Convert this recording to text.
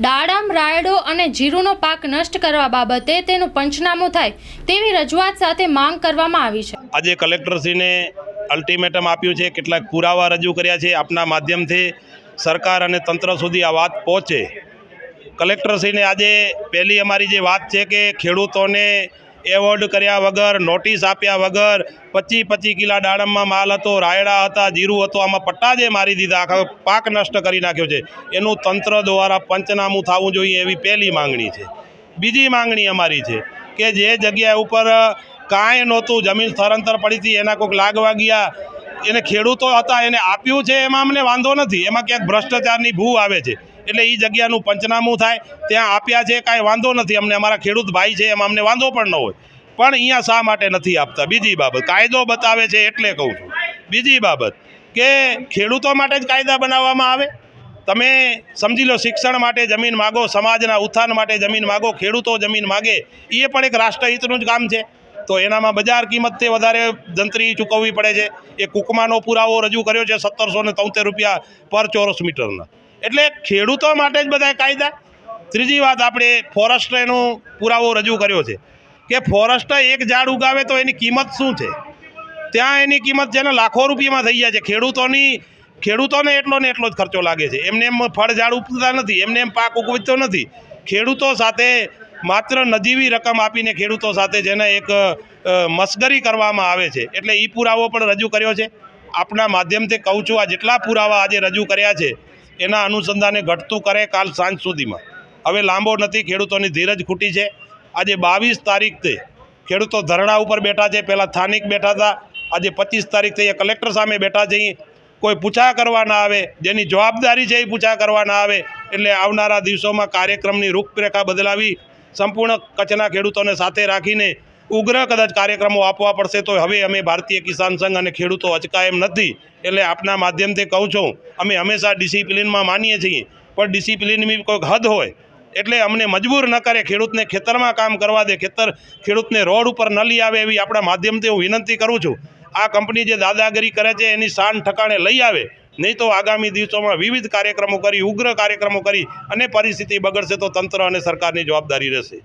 દાડમ, રાયડો અને જીરુનો પાક નષ્ટ કરવા બાબતે તેનું પંચનામું થાય તેવી રજૂઆત સાથે માંગ કરવામાં આવી છે. આજે કલેક્ટરશ્રીને અલ્ટિમેટમ આપ્યું છે, કેટલાક પુરાવા રજૂ કર્યા છે, આપના માધ્યમથી સરકાર અને તંત્ર સુધી આ વાત પહોંચે. કલેક્ટરશ્રીને આજે પહેલી અમારી જે વાત છે કે ખેડૂતોને એવોર્ડ કર્યા વગર નોટિસ આપ્યા વગર પચીસ પચીસ કિલા દાડમમાં માલ હતો, રાયડા હતા, જીરું હતું, આમાં પટ્ટા જે મારી દીધા, આખા પાક નષ્ટ કરી નાખ્યો છે. એનું તંત્ર દ્વારા પંચનામું થવું જોઈએ એવી પહેલી માંગણી છે. બીજી માંગણી અમારી છે કે જે જગ્યા ઉપર કાંઈ નહોતું, જમીન સ્થળાંતર પડી હતી, એના કોઈક લાગવા ગયા, એને ખેડૂતો હતા, એને આપ્યું છે, એમાં અમને વાંધો નથી, એમાં ક્યાંક ભ્રષ્ટાચારની ભૂ આવે છે. એટલે એ જગ્યાનું પંચનામું થાય. ત્યાં આપ્યા છે, કાંઈ વાંધો નથી. અમને અમારા ખેડૂત ભાઈ છે, એમાં અમને વાંધો પણ ન હોય. પણ અહીંયા શા માટે નથી આપતા? બીજી બાબત, કાયદો બતાવે છે એટલે કહું છું. બીજી બાબત કે ખેડૂતો માટે જ કાયદા બનાવવામાં આવે? તમે સમજી લો, શિક્ષણ માટે જમીન માગો, સમાજના ઉત્થાન માટે જમીન માગો, ખેડૂતો જમીન માગે એ પણ એક રાષ્ટ્રહિતનું જ કામ છે. તો એનામાં બજાર કિંમતથી વધારે જંત્રી ચૂકવવી પડે છે. એ કુકમાનો પુરાવો રજૂ કર્યો છે, સત્તરસો ને રૂપિયા પર ચોરસ મીટરના. એટલે ખેડૂતો માટે જ બધા કાયદા. ત્રીજી વાત આપણે ફોરેસ્ટનો પુરાવો રજૂ કર્યો છે કે ફોરેસ્ટ એક ઝાડ ઉગાવે તો એની કિંમત શું છે? ત્યાં એની કિંમત છે લાખો રૂપિયામાં થઈ જાય છે. ખેડૂતોની, ખેડૂતોને એટલો ને એટલો જ ખર્ચો લાગે છે. એમને એમ ફળ ઝાડ ઉપજતા નથી, એમને એમ પાક ઉગવતો નથી. ખેડૂતો સાથે માત્ર નજીવી રકમ આપીને ખેડૂતો સાથે જેને એક મસ્કરી કરવામાં આવે છે. એટલે એ પુરાવો પણ રજૂ કર્યો છે. આપના માધ્યમથી કહું છું, આ જેટલા પુરાવા આજે રજૂ કર્યા છે એના અનુસંધાને ઘટતું કરે કાલ સાંજ સુધીમાં. હવે લાંબો નથી, ખેડૂતોની ધીરજ ખૂટી છે. આજે બાવીસ તારીખથી ખેડૂતો ધરણા ઉપર બેઠા છે. પહેલાં સ્થાનિક બેઠા હતા. આજે પચીસ તારીખથી એ કલેક્ટર સામે બેઠા છે. કોઈ પૂછા કરવા ના આવે, જેની જવાબદારી છે એ પૂછા કરવા ના આવે, એટલે આવનારા દિવસોમાં કાર્યક્રમની રૂપરેખા બદલાવી, સંપૂર્ણ કચ્છના ખેડૂતોને સાથે રાખીને ઉગ્ર કદાચ કાર્યક્રમો આપવા પડશે તો હવે અમે ભારતીય કિસાન સંઘ અને ખેડૂતો અચકાય એમ નથી. એટલે આપના માધ્યમથી કહું છું, અમે હંમેશા ડિસિપ્લિનમાં માનીએ છીએ. પણ ડિસિપ્લિનની કોઈક હદ હોય, એટલે અમને મજબૂર ન કરે ખેડૂતને ખેતરમાં કામ કરવા દે, ખેતર, ખેડૂતને રોડ ઉપર ન લઈ આવે એવી આપણા માધ્યમથી હું વિનંતી કરું છું. આ કંપની જે દાદાગીરી કરે છે, એની શાન ઠકાણે લઈ આવે. નહીં તો આગામી દિવસોમાં વિવિધ કાર્યક્રમો કરી, ઉગ્ર કાર્યક્રમો કરી અને પરિસ્થિતિ બગડશે તો તંત્ર અને સરકારની જવાબદારી રહેશે.